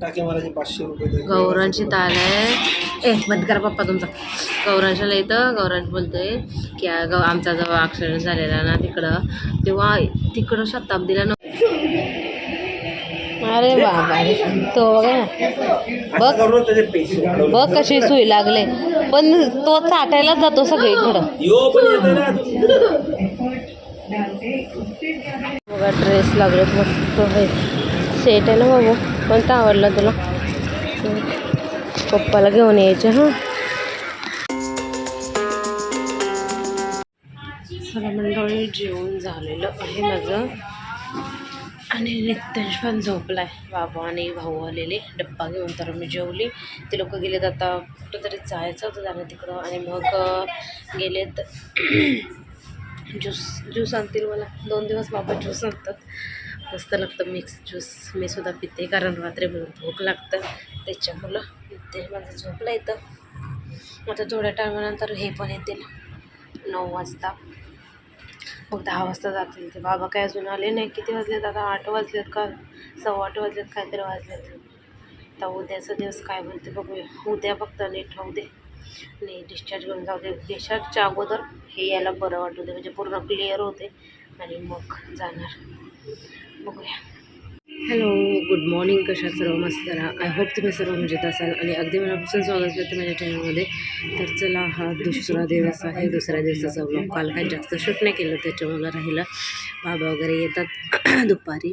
टाके मारायचे पाचशे रुपये द्यायचे. गौरांची ताल आहे. ए बंद करा पप्पा तुमचा. गौरांशाला इथं गौरांश बोलतोय की गौ आमचा जेव्हा ॲक्सिडेंट झालेला ना तिकडं तेव्हा तिकडं शताब्दीला न अरे बाबा. तो बघा बघ कशी सुई लागले. पण तो चाटायलाच जातो सगळीकडं. बघा ड्रेस लागलेत मस्त आहे. सेट आहे ना बाबू कोणता आवडला तुला पप्पाला घेऊन यायचे हां. सगळं मंडळी जेवण झालेलं आहे माझं. आणि नित्यांश पण झोपलाय. बाबा आणि भाऊ आलेले. डब्बा घेऊन तर मी जेवली. ते लोक गेलेत आता कुठंतरी जायचं होतं जाणं तिकडं. आणि मग गेलेत. ज्यूस ज्यूस आणतील मला. दोन दिवस बाबा ज्यूस आणतात. मस्त लागतं मिक्स ज्यूस मी सुद्धा पिते कारण रात्री म्हणून भूक लागतं. त्याच्यामुळं पिते माझं झोपलं येतं आता थोड्या टायमानंतर हे पण येतील. नऊ वाजता. मग दहा वाजता जातील ते. बाबा काय अजून आले नाही. किती वाजलेत? आता आठ वाजलेत का? सव्वा आठ वाजलेत काहीतरी वाजलेत. आता उद्याचा दिवस काय म्हणते बघूया. उद्या फक्त नीट होऊ दे. आणि डिस्चार्ज करून जाऊ दे. डिस्चार्जच्या अगोदर हे यायला बरं वाटू दे. म्हणजे पूर्ण क्लिअर होते. आणि मग जाणार. बघूया. Hello good morning. कशा सर्व? मस्त राहा. आय होप तुम्ही सर्व मजेत असाल. आणि अगदी मनापासून स्वागत करते माझ्या चॅनलमध्ये तर चला हा दुसरा दिवस आहे. दुसऱ्या दिवसाचा ब्लॉग काल काही जास्त शूट नाही केलं त्याच्यामुळं राहिलं. बाबा वगैरे येतात दुपारी.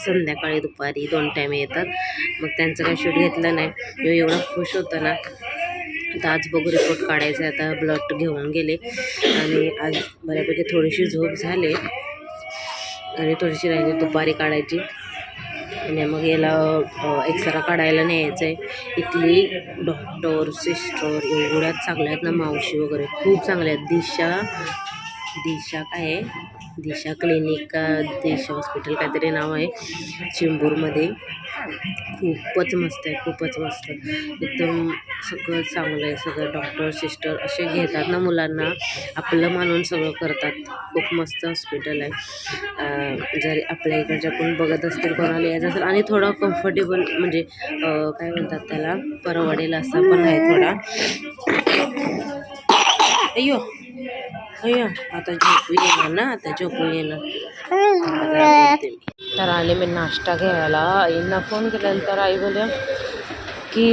संध्याकाळी दुपारी दोन टाईम येतात. मग त्यांचं काही शूट घेतलं नाही. मी एवढा खुश होता ना. आता आज बघू रिपोर्ट काढायचा आहे. आता ब्लड घेऊन गेले. आणि आज बऱ्यापैकी थोडीशी झोप झाली. आणि थोडीशी राहिली दुपारी काढायची. आणि मग याला एक्सरा काढायला न्यायचं आहे इथली डॉक्टर सिस्टर एवढ्या चांगल्या आहेत ना मावशी वगैरे. खूप चांगल्या आहेत. दिशा दिशा काय आहे? दिशा क्लिनिक का दिशा हॉस्पिटल काहीतरी नाव आहे. चेंबूरमध्ये. खूपच मस्त आहे खूपच मस्त. एकदम सगळं चांगलं आहे सगळं डॉक्टर सिस्टर असे घेतात ना मुलांना. आपलं मानून सगळं करतात. खूप मस्त हॉस्पिटल आहे. जर आपल्या इकडच्या कोण बघत असतील कोणाला यायचं असेल आणि थोडं कम्फर्टेबल म्हणजे काय म्हणतात त्याला? परवडेल असा पण आहे थोडा. अय्यो! अय्यो आता झोपू येणार ना आता झोपू येणार. तर आले मी नाश्ता घ्यायला. आईंना फोन केल्यानंतर आई बोलल्या की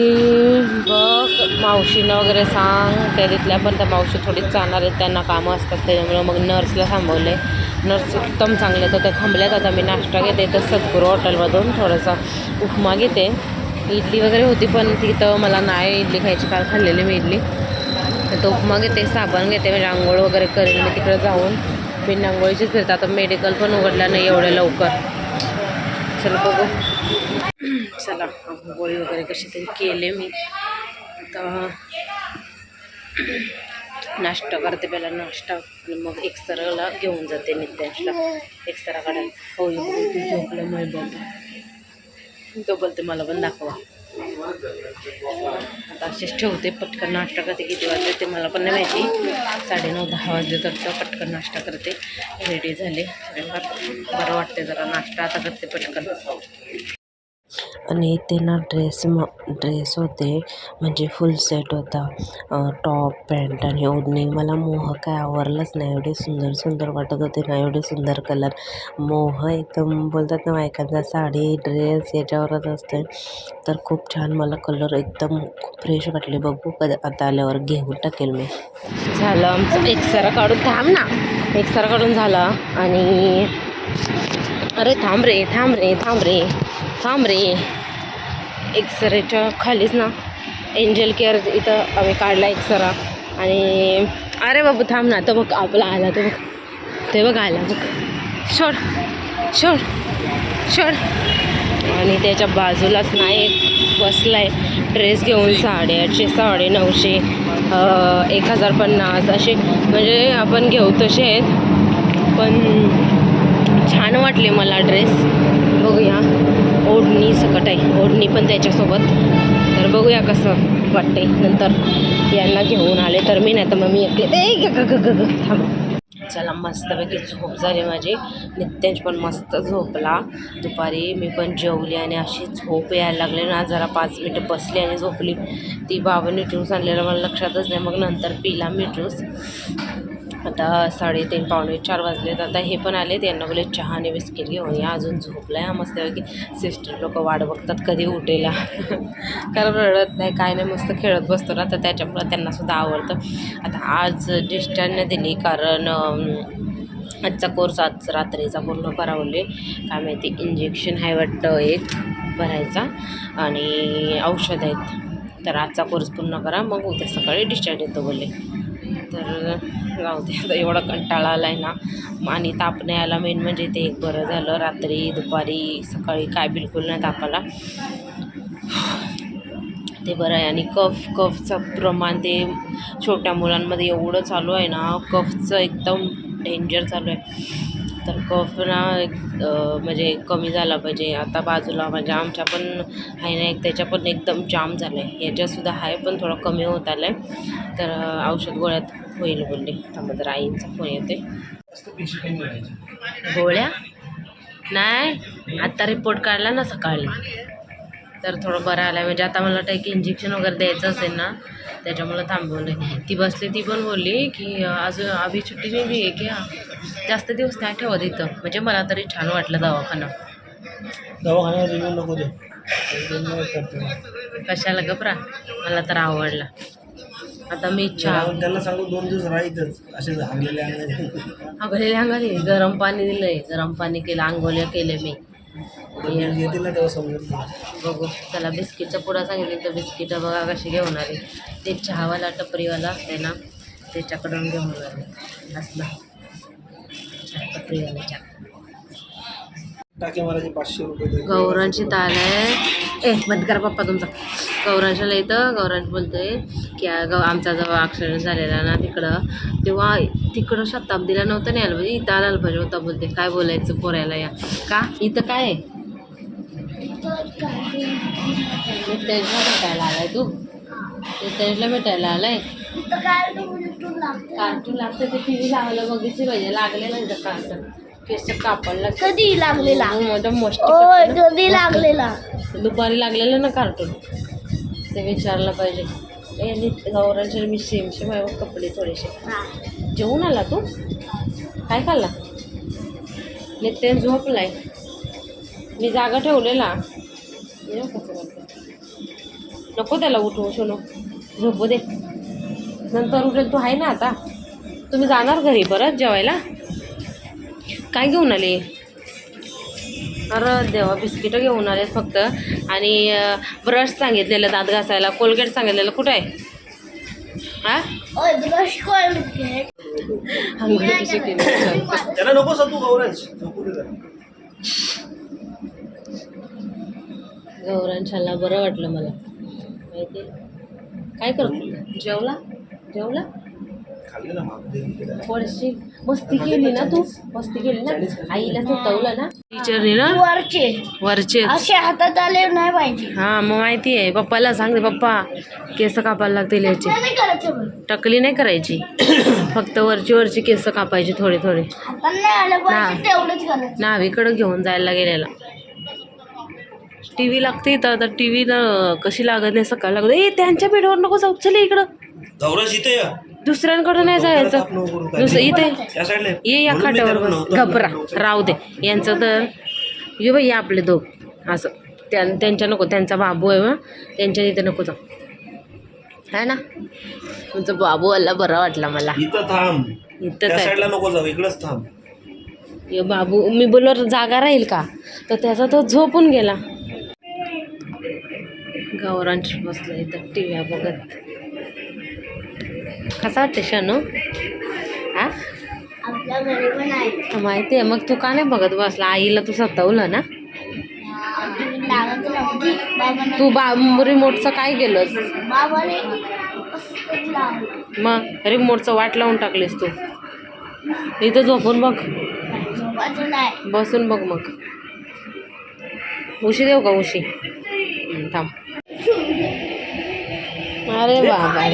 बघ मावशीनं वगैरे सांग. त्या तिथल्या पण त्या मावशी थोडीच जाणार आहेत. त्यांना कामं असतात. त्याच्यामुळं मग नर्सला थांबवले नर्स एकदम चांगले तर त्या थांबल्यात. आता मी नाश्ता घेते. तर सद्गुरू हॉटेलमधून थोडासा उपमा घेते. इडली वगैरे होती पण तिथं मला नाही इडली खायची. काल खाल्लेली मी इडली. उपमा घेते साबण घेते म्हणजे आंघोळ वगैरे करेन मी तिकडे जाऊन बिन आंघोळीचीच फिरते. आता मेडिकल पण उघडलं नाही एवढ्या लवकर. चला बघू. चला आंघोळी वगैरे कशी तरी केले मी. आता नाश्ता करते पहिला नाश्ता. आणि मग एक्सराला घेऊन जाते नित्यांशला एक्सरा काढायला. होईल झोपलं मग बोलतो तो बोलते मला पण दाखवा. आता असेच ठेवते पटकन नाश्ता करते. किती वाजले ते मला पण नाही माहिती. साडेनऊ दहा वाजले तर पटकन नाश्ता करते. रेडी झाले. स्वयंपाक बरं वाटते जरा नाश्ता आता करते पटकन. आणि ते ना ड्रेस म ड्रेस होते म्हणजे फुल सेट होता. टॉप पॅन्ट आणि ओढणी. मला मोह काय आवरलंच नाही. एवढे सुंदर सुंदर वाटत होते ना एवढे सुंदर कलर मोह एकदम बोलतात ना बायकांचा साडी ड्रेस याच्यावरच असते. तर खूप छान मला कलर एकदम फ्रेश वाटले. बघू कधी आता आल्यावर घेऊन टाकेल मी. झालं आमचं. एक्सरा काढून थांब ना. एक्सरा काढून झाला. आणि अरे थांब रे थांब रे थांब रे. थांब रे. एक्सरेच्या खालीच ना. एंजल केअर इथं आम्ही काढला एक्सरा आणि अरे बाबू थांब ना. तर बघ आपला आला तो बघ. ते बघ आला बघ. शोड शोड शोड आणि त्याच्या बाजूलाच ना एक बसलाय. ड्रेस घेऊन साडेआठशे साडे नऊशे एक हजार पन्नास असे. म्हणजे आपण घेऊ तसे आहेत. पण छान वाटले मला ड्रेस ओढणी सकट आहे. ओढणी पण त्याच्यासोबत. तर बघूया कसं वाटते नंतर. यांना घेऊन आले तर मी नाही तर मग मी एकटे. ग ग थांब. चला मस्तपैकी झोप झाली माझी. नित्यांश पण मस्त झोपला. दुपारी मी पण जेवली आणि अशी झोप यायला लागली ना जरा पाच मिनटं बसली आणि झोपली. ती बाबांनी ज्यूस आणलेला मला लक्षातच नाही. मग नंतर पिला मी ज्यूस आता साडेतीन पावणे चार वाजलेत. आता हे पण आले त्यांना बोले चहा आणि बिस्किट घेऊन या. अजून झोपला आहे मस्तपैकी सिस्टर लोक वाट बघतात कधी उठेला. कारण रडत नाही काय नाही मस्त खेळत बसतो ना. तर त्याच्यामुळं त्यांनासुद्धा आवडतं. आता आज ज्येष्ठांना दिली कारण आजचा कोर्स आज रात्रीचा पूर्ण करावले. काय माहिती इंजेक्शन आहे वाटतं एक भरायचा. आणि औषध आहेत. तर आजचा कोर्स पूर्ण करा. मग उद्या सकाळी डिस्चार्ज येतो बोले तर राहू दे आता एवढा कंटाळा आला आहे ना. आणि ताप नाही आला मेन म्हणजे ते एक बरं झालं. रात्री दुपारी सकाळी काय बिलकुल नाही तापाला. ते बरं आहे. आणि कफ कफचं प्रमाण ते छोट्या मुलांमध्ये एवढं चालू आहे ना कफचं एकदम डेंजर चालू आहे. तर कफ ना एक म्हणजे कमी झाला पाहिजे. आता बाजूला म्हणजे आमच्या पण आहे ना एक त्याच्या पण एकदम जाम झालं आहे याच्यासुद्धा आहे पण थोडं कमी होत आलं आहे तर औषध गोळ्यात होईल बोलले. थांबा जरा आईंचा फोन येते गोळ्या? नाही. आत्ता रिपोर्ट काढला ना सकाळी. तर थोडं बरं आलं म्हणजे आता मला वाटतं की इंजेक्शन वगैरे द्यायचं असेल ना त्याच्यामुळं थांबवलं ती बसली ती पण बोलली की अजून अभि सुट्टी नाही आहे की जास्त दिवस नाही ठेवत इथं. म्हणजे मला तरी छान वाटलं दवाखाना. दवाखान्यात रिव्ह्यू नको दे. कशाला गपरा मला तर आवडला. आता मी चहा. त्यांना सांगू दोन दिवस राहायचंच असे झागलेले अंगाने. अगले गरम पाणी दिलंय. गरम पाणी केलं आंघोळ्या केले मी. येतील ना तेव्हा समजेल बघू. त्याला बिस्किटचा पुडा सांगितले तर बिस्किटं बघा कशी घेऊन आले. ते चहावाला टपरीवाला असते ना त्याच्याकडून घेऊन आले. असलं. चहा टपरीवाला चहा. टाके मारायचे पाचशे रुपये दे. गौरांची ताल आहे. ए बंद करा पप्पा तुमचा. गौरांशाला येतं गौरांश बोलतोय. की गौ आमचा जेव्हा ॲक्सिडेंट झालेला ना तिकडं तेव्हा तिकडं शताब्दीला नव्हतं नाही आलं पाहिजे इथं आलं पाहिजे होता बोलते. काय बोलायचं पोऱ्याला या. का? इथं काय आहे? नितेशला भेटायला आलाय तू? नितेशला भेटायला आलाय? कार्टून लागतं ते टी व्ही लागलं बघितली पाहिजे. लागले नाही तर कार्टून केस कापायला लागतं. कधी लागलेला? हो, माझ्या मस्ती. कधी लागलेला? दुपारी लागलेलं ना कार्टून ते विचारलं पाहिजे. ए गौरांचे मी सेम सेम आहे कपडे थोडेसे जेवून आला तू काय खाल्ला नित्य झोपलाय मी जागा ठेवलेला? नको त्याला उठवू शोनो झोपू दे नंतर उठेल तू आहे ना आता तुम्ही जाणार घरी परत जेवायला काय घेऊन आले अरे देवा बिस्किटं घेऊन आलेत फक्त. आणि ब्रश सांगितलेलं दात घासायला. कोलगेट सांगितलेलं. कुठं आहे? हा. गौरांशाला बरं वाटलं मला. माहिती? काय करतो? जेवला? जेवला? मस्ती केली ना तू? मस्ती केली ना? आईला सुटवलं ना? टीचरने ना वरचे. वरचे. असे हातात आले नाही पाहिजे. हा मग माहिती आहे. पप्पाला सांगते पप्पा केस कापायला लागतील याचे. टकली नाही करायची. फक्त वरची वरची केस कापायची थोडे थोडे. नावीकडं घेऊन जायला गेलेला टी व्ही लागते तर आता टी व्हीला कशी लागत नाही सकाळ लागत. ए त्यांच्या बेडवर नको जाऊ. चल इकडं. इथे दुसऱ्यांकडं नाही जायचं. दुसरं इथे या ये. खाट्यावर बस. घबरा. राहू दे. यांचं तर ये बाई आपले दोघ. असं. त्यां त्यांच्या नको. त्यांचा बाबू आहे मग त्यांच्या इथे नको जाऊ. है ना? तुमचा बाबू आला बरा वाटला मला. इथं थांब. इथंच त्या आहे. साईडला नको जाऊ. इकडंच थांब. ये बाबू मी बोललो जागा राहील का? तर त्याचा तो झोपून गेला. गौरांश बसला इथं. टी व्ही बघत. कसा वाटते शानू? हा माहिती आहे. मग तू का नाही बघत बसला? आईला तू सतवलं ना? तू बा रिमोटचं काय केलंस? मग रिमोटचं वाट लावून टाकलीस तू. इथं झोपून बघ. बसून बघ मग. उशी देऊ का उशी? थांब. अरे बाबा.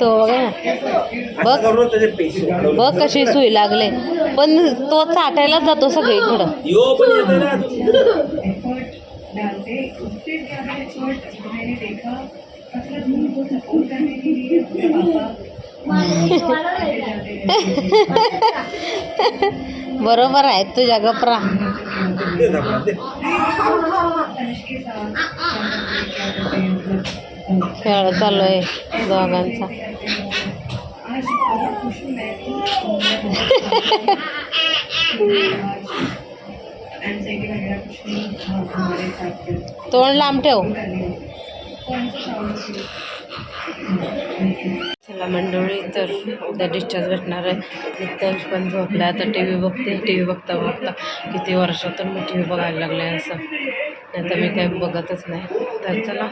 तो बघ ना बघ कशी सुई लागले पण तो चाटायलाच जातो सगळीकडं यो पण येतोय ना अजून. बरोबर आहे तुझ्या गपरा दे झाकून, दे. खेळ चालू आहे दोघांचा. तोंड लांब ठेव. चला मंडळी तर उद्या डिस्चार्ज भेटणार आहे. नित्यांश पण झोपला आता टी व्ही बघते. टी व्ही बघता बघता किती वर्षातून मी टी व्ही बघायला लागले असं. नंतर मी काही बघतच नाही. तर चला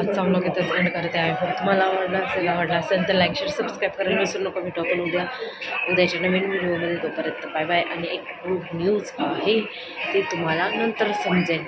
आजचा व्लॉग इथंच एंड करते. आहे तुम्हाला आवडला असेल आवडला असेल तर लाईक शेअर सबस्क्राईब करायला विसरू नका. भेटू आपण उद्या उद्याच्या नवीन व्हिडिओमध्ये तोपर्यंत बाय बाय आणि एक गुड न्यूज आहे ती तुम्हाला नंतर समजेल.